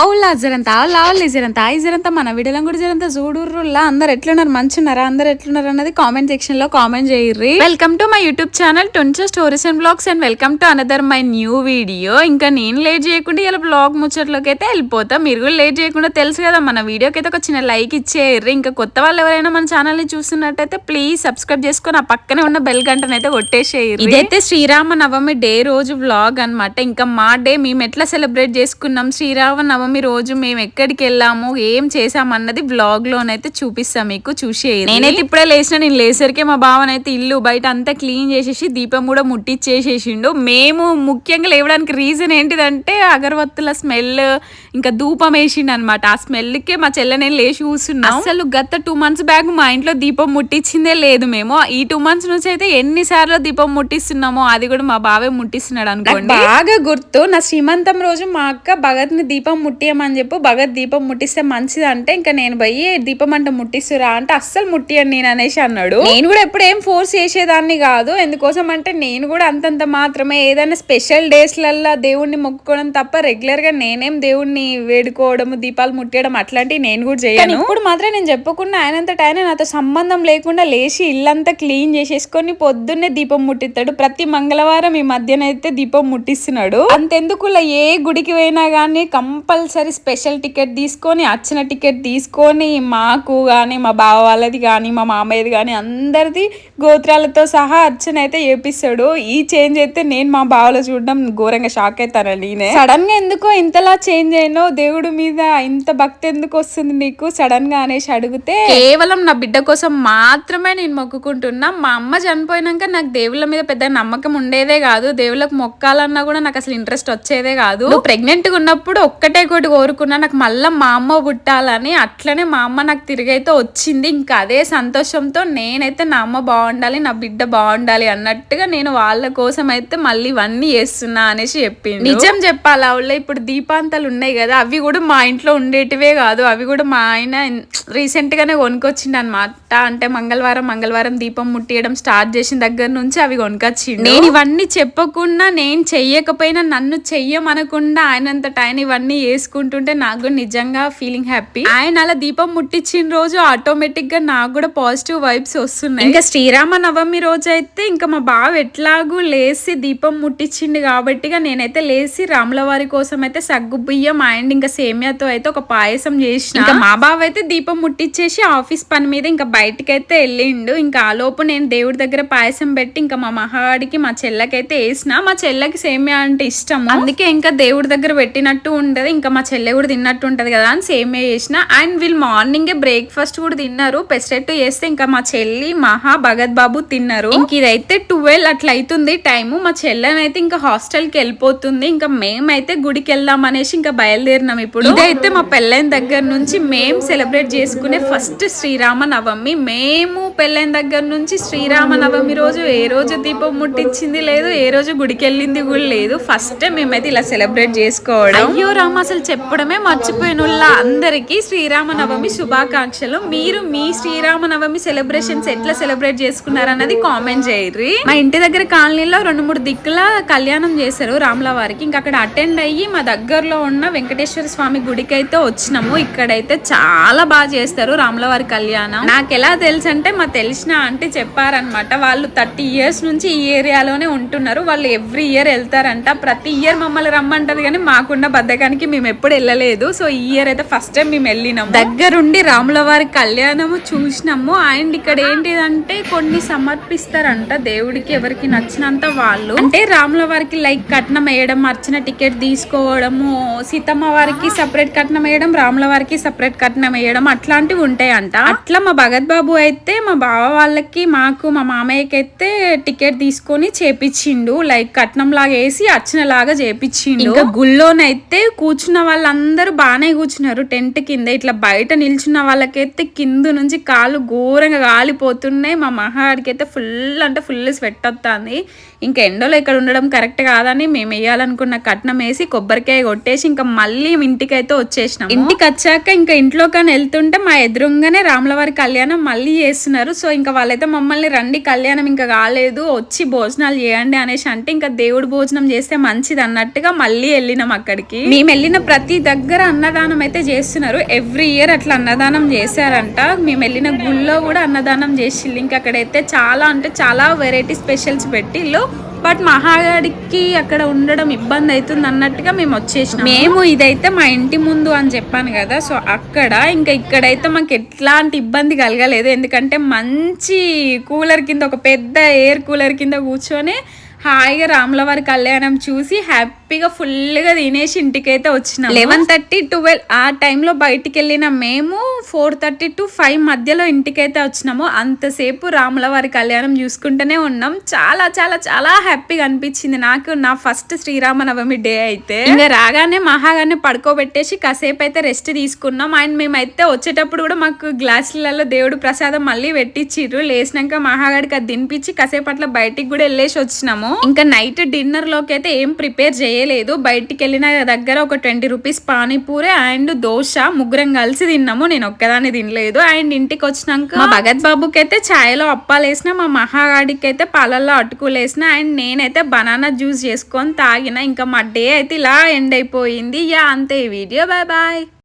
అవులా జరంతా లావాలి జరంతా. ఈ జరంతా మన వీడియోలను కూడా జరంతా చూడుర్రులా అందరు ఎట్లున్నారు? మంచున్నారా? అందరు ఎట్లున్నారు అన్నది కామెంట్ సెక్షన్లో comment చేయర్రి. Welcome to my YouTube channel twenty stories and blogs and welcome to another my new video. ఇంకా నేను లేట్ చేయకుండా ఇలా బ్లాగ్ ముచ్చట్లోకి అయితే వెళ్ళిపోతా. మీరు కూడా లేట్ చేయకుండా తెలుసు కదా మన వీడియోకి అయితే ఒక చిన్న లైక్ ఇచ్చేయర్రి. ఇంకా కొత్త వాళ్ళు ఎవరైనా మన ఛానల్ని చూస్తున్నట్టయితే ప్లీజ్ సబ్స్క్రైబ్ చేసుకొని ఆ పక్కనే ఉన్న బెల్ గంటను అయితే కొట్టేసేయరు ఇదైతే శ్రీరామ నవమి డే రోజు వ్లాగ్ అన్నమాట. ఇంకా మా డే మేము ఎట్లా సెలబ్రేట్ చేసుకున్నాం? శ్రీరామ నవమి రోజు మేము ఎక్కడికి వెళ్ళాము ఏం చేసాం అన్నది వ్లాగ్ లోనైతే చూపిస్తాం మీకు చూసే నేనైతే ఇప్పుడే లేచిన నేను లేసరికే మా బావనైతే ఇల్లు బయట అంతా క్లీన్ చేసేసి దీపం కూడా ముట్టించేసేసిండు మేము ముఖ్యంగా లేవడానికి రీజన్ ఏంటిదంటే అగరవత్తుల స్మెల్ ఇంకా ధూపం వేసిండు అనమాట ఆ స్మెల్ కే మా చెల్లె నేను లేచి కూర్చున్నాం. అసలు గత టూ మంత్స్ బ్యాక్ మా ఇంట్లో దీపం ముట్టించిందే లేదు మేము. ఈ టూ మంత్స్ నుంచి అయితే ఎన్నిసార్లు దీపం ముట్టిస్తున్నామో అది కూడా మా బావే ముట్టిస్తున్నాడు అనుకోండి. బాగా గుర్తు నా శ్రీమంతం రోజు మా అక్క భగత్ని దీపం ముట్టియమని చెప్పు. భగత్ దీపం ముట్టిస్తే మంచిది అంటే ఇంకా నేను పోయి దీపం అంటే ముట్టిస్తురా అంటే అస్సలు ముట్టియను నేను అనేసి అన్నాడు. నేను కూడా ఎప్పుడు ఏం ఫోర్స్ చేసేదాన్ని కాదు. ఎందుకోసం అంటే నేను కూడా అంతంత మాత్రమే ఏదైనా స్పెషల్ డేస్ లల్లా దేవుణ్ణి మొక్కుకోవడం తప్ప రెగ్యులర్గా నేనేం దేవుణ్ణి వేడుకోవడం దీపాలు ముట్టేయడం అట్లాంటివి నేను కూడా చేయను. ఇప్పుడు మాత్రం నేను చెప్పకుండా ఆయనంతట ఆయన నాతో సంబంధం లేకుండా లేచి ఇల్లంతా క్లీన్ చేసేసుకొని పొద్దున్నే దీపం ముట్టిస్తాడు. ప్రతి మంగళవారం ఈ మధ్యన అయితే దీపం ముట్టిస్తున్నాడు. అంతెందుకు ఇలా ఏ గుడికి పోయినా గానీ కంపల్సరీ స్పెషల్ టికెట్ తీసుకొని వచ్చిన టికెట్ తీసుకొని మాకు కానీ మా బావ వాళ్ళది కానీ మా మామయ్యది కానీ అందరిది గోత్రాలతో సహా అర్చన అయితే చేపిస్తాడు. ఈ చేంజ్ అయితే నేను మా బావలో చూడడం ఘోరంగా షాక్ అవుతాను నేనే సడన్గా ఎందుకో ఇంతలా చేంజ్ అయినో దేవుడి మీద ఇంత భక్తి ఎందుకు వస్తుంది నీకు? సడన్గా అనేసి అడిగితే కేవలం నా బిడ్డ కోసం మాత్రమే నేను మొక్కుకుంటున్నా. మా అమ్మ చనిపోయినాక నాకు దేవుళ్ళ మీద పెద్ద నమ్మకం ఉండేదే కాదు. దేవుళ్ళకి మొక్కాలన్నా కూడా నాకు అసలు ఇంట్రెస్ట్ వచ్చేదే కాదు. ప్రెగ్నెంట్గా ఉన్నప్పుడు ఒక్కటే కొట్టి కోరుకున్నా నాకు మళ్ళీ మా అమ్మ పుట్టాలని అట్లనే మా అమ్మ నాకు తిరిగైతే వచ్చింది. ఇంకా అదే సంతోషంతో నేనైతే నా అమ్మ బాగుండాలి నా బిడ్డ బాగుండాలి అన్నట్టుగా నేను వాళ్ళ కోసం అయితే మళ్ళీ ఇవన్నీ చేస్తున్నా అనేసి చెప్పింది నిజం చెప్పాలి ఆవిడ ఇప్పుడు దీపాంతాలు ఉన్నాయి కదా అవి కూడా మా ఇంట్లో ఉండేటివే కాదు. అవి కూడా మా ఆయన రీసెంట్ గానే కొనుక్కొచ్చిండు అనమాట అంటే మంగళవారం మంగళవారం దీపం ముట్టియడం స్టార్ట్ చేసిన దగ్గర నుంచి అవి కొనుకొచ్చిండు నేను ఇవన్నీ చెప్పకుండా నేను చెయ్యకపోయినా నన్ను చెయ్యమనకుండా ఆయనంతట ఆయన ఇవన్నీ వేసుకుంటుంటే నాకు కూడా నిజంగా ఫీలింగ్ హ్యాపీ ఆయన అలా దీపం ముట్టించిన రోజు ఆటోమేటిక్గా నాకు కూడా పాజిటివ్ వైబ్స్ వస్తున్నాయి. ఇంకా శ్రీరామ నవమి రోజు అయితే ఇంకా మా బావ ఎట్లాగూ లేసి దీపం ముట్టించిండు కాబట్టి నేనైతే లేసి రాముల వారి కోసం అయితే సగ్గు బియ్యం అండ్ ఇంకా సేమియాతో అయితే ఒక పాయసం చేసిన. ఇంకా మా బావ అయితే దీపం ముట్టించేసి ఆఫీస్ పని మీద ఇంకా బయటికి అయితే వెళ్ళిండు. ఇంకా ఆ లోపు నేను దేవుడి దగ్గర పాయసం పెట్టి ఇంకా మా మహాడికి మా చెల్లెకైతే వేసిన. మా చెల్లెకి సేమియా అంటే ఇష్టం అందుకే ఇంకా దేవుడి దగ్గర పెట్టినట్టు ఉంటది ఇంకా మా చెల్లె కూడా తిన్నట్టు ఉంటుంది కదా అని సేమియా చేసిన. అండ్ వీళ్ళు మార్నింగే బ్రేక్ఫాస్ట్ కూడా తిన్నారు. పెసరెట్టు చేస్తే ఇంకా మా చెల్లి మహా భగత్ బాబు తిన్నారు. ఇంక ఇదైతే ట్వెల్వ్ అట్లా అవుతుంది టైము. మా చెల్లెనైతే ఇంకా హాస్టల్కి వెళ్ళిపోతుంది. ఇంకా మేమైతే గుడికి వెళ్దాం అనేసి ఇంకా బయలుదేరినాం ఇప్పుడు. ఇదైతే మా పెళ్ళైన దగ్గర నుంచి మేము సెలబ్రేట్ చేసుకునే ఫస్ట్ శ్రీరామ నవమి మేము పెళ్ళైన దగ్గర నుంచి శ్రీరామనవమి రోజు ఏ రోజు దీపం ముట్టించింది లేదు ఏ రోజు గుడికి వెళ్ళింది కూడా లేదు. ఫస్ట్ మేమైతే ఇలా సెలబ్రేట్ చేసుకోవడం. అయ్యో రామ అసలు చెప్పడమే మర్చిపోయినుల్లా అందరికీ శ్రీరామనవమి శుభాకాంక్షలు. మీరు మీ శ్రీరామనవమి సెలబ్రేషన్స్ ఎట్లా సెలబ్రేట్ చేసుకున్నారన్నది కామెంట్ చేయర్రి. మా ఇంటి దగ్గర కాలనీలో రెండు మూడు దిక్కుల కళ్యాణం చేశారు రాముల వారికి. ఇంకా అక్కడ అటెండ్ అయ్యి మా దగ్గరలో ఉన్న వెంకటేశ్వర స్వామి గుడికి అయితే వచ్చినాము. ఇక్కడైతే చాలా బాగా చేస్తారు రాముల వారి కళ్యాణం. నాకు ఎలా తెలుసు అంటే మా తెలిసిన అంటే చెప్పారనమాట వాళ్ళు థర్టీ ఇయర్స్ నుంచి ఈ ఏరియాలోనే ఉంటున్నారు. వాళ్ళు ఎవ్రీ ఇయర్ వెళ్తారంట. ప్రతి ఇయర్ మమ్మల్ని రమ్మంటది కానీ మాకున్న బద్దకానికి మేము ఎప్పుడు వెళ్ళలేదు. సో ఈ ఇయర్ అయితే ఫస్ట్ టైం మేము వెళ్ళినాము. దగ్గరుండి రాముల వారి కళ్యాణము చూసినాము. అండ్ ఇక్కడ ఏంటిదంటే కొన్ని సమర్పిస్తారంట. దేవుడికి ఎవరికి నచ్చినంత వాళ్ళు. అంటే రాముల వారికి లైక్ కట్నం వేయడం అర్చన టికెట్ తీసుకోవడము సీతమ్మ వారికి సపరేట్ కట్నం వేయడం రాముల వారికి సపరేట్ కట్నం వేయడం అట్లాంటివి ఉంటాయంట. అట్లా మా భగత్ బాబు అయితే మా బావ వాళ్ళకి మాకు మా మామయ్యకి అయితే టికెట్ తీసుకొని చేపించిండు లైక్ కట్నం లాగా వేసి అర్చన లాగా చేపించిండు ఇంకా గుళ్ళోనైతే కూర్చున్న వాళ్ళందరూ బాగానే కూర్చున్నారు. టెంట్ కింద ఇట్లా బయట నిల్చున్న వాళ్ళకైతే కింద నుంచి కాలు ఘోరంగా కాలిపోతున్నాయి. మా మహాడికి అయితే ఫుల్ అంటే ఫుల్ స్వెట్ వస్తుంది ఇంకా ఎండలో ఇక్కడ ఉండడం కరెక్ట్ కాదని మేము వేయాలనుకున్న కట్నం వేసి కొబ్బరికాయ కొట్టేసి ఇంకా మళ్ళీ ఇంటికి అయితే వచ్చేసినాం ఇంటికి వచ్చాక ఇంకా ఇంట్లో కానీ వెళ్తుంటే మా ఎదురుగానే రాములవారి కళ్యాణం మళ్ళీ చేస్తున్నారు. అన్నారు సో ఇంకా వాళ్ళైతే మమ్మల్ని రండి కళ్యాణం ఇంకా కాలేదు వచ్చి భోజనాలు చేయండి అనేసి అంటే ఇంకా దేవుడు భోజనం చేస్తే మంచిది అన్నట్టుగా మళ్ళీ వెళ్ళినాం అక్కడికి. మేము వెళ్ళిన ప్రతి దగ్గర అన్నదానం అయితే చేస్తున్నారు. ఎవ్రీ ఇయర్ అట్లా అన్నదానం చేశారంట. మేము వెళ్ళిన గుళ్ళో కూడా అన్నదానం చేసిళ్ళు. ఇంకా అక్కడైతే చాలా అంటే చాలా వెరైటీ స్పెషల్స్ పెట్టిళ్ళు. బట్ మహాగాడికి అక్కడ ఉండడం ఇబ్బంది అవుతుంది అన్నట్టుగా మేము వచ్చేసినాం మేము ఇదైతే మా ఇంటి ముందు అని చెప్పాను కదా సో అక్కడ ఇంకా ఇక్కడైతే మాకు ఎట్లాంటి ఇబ్బంది కలగలేదు. ఎందుకంటే మంచి కూలర్ కింద ఒక పెద్ద ఎయిర్ కూలర్ కింద కూర్చొని హాయిగా రాములవారి కళ్యాణం చూసి హ్యాపీగా ఫుల్గా తినేసి ఇంటికైతే వచ్చినాం లెవెన్ థర్టీ ట్వెల్వ్ ఆ టైంలో బయటికి వెళ్ళిన మేము ఫోర్ థర్టీ టు ఫైవ్ మధ్యలో ఇంటికైతే వచ్చినాము. అంతసేపు రాములవారి కళ్యాణం చూసుకుంటూనే ఉన్నాం. చాలా చాలా చాలా హ్యాపీగా అనిపించింది. నాకు నా ఫస్ట్ శ్రీరామనవమి డే అయితే. ఇంకా రాగానే మహాగానే పడుకోబెట్టేసి కాసేపు అయితే రెస్ట్ తీసుకున్నాం. అండ్ మేమైతే వచ్చేటప్పుడు కూడా మాకు గ్లాసులలో దేవుడు ప్రసాదం మళ్ళీ పెట్టించిర్రు లేచినాక మహాగాడికి అది తినిపించి కాసేపు అట్లా బయటికి కూడా వెళ్ళేసి వచ్చినాము. ఇంకా నైట్ డిన్నర్లోకి అయితే ఏం ప్రిపేర్ చేయలేదు. బయటికి వెళ్ళిన దగ్గర ఒక twenty rupees panipuri and dosa ముగ్గురం కలిసి తిన్నాము. నేను ఒక్కదాన్ని తినలేదు. అండ్ ఇంటికి వచ్చినాక మా భగత్ బాబుకి అయితే ఛాయలో అప్పాలు వేసిన మా మహాగాడికి అయితే పాలల్లో అటుకులు వేసిన అండ్ నేనైతే బనానా జ్యూస్ చేసుకొని తాగిన. ఇంకా మా డే అయితే ఇలా ఎండ్ అయిపోయింది. యా అంతే వీడియో. Bye bye.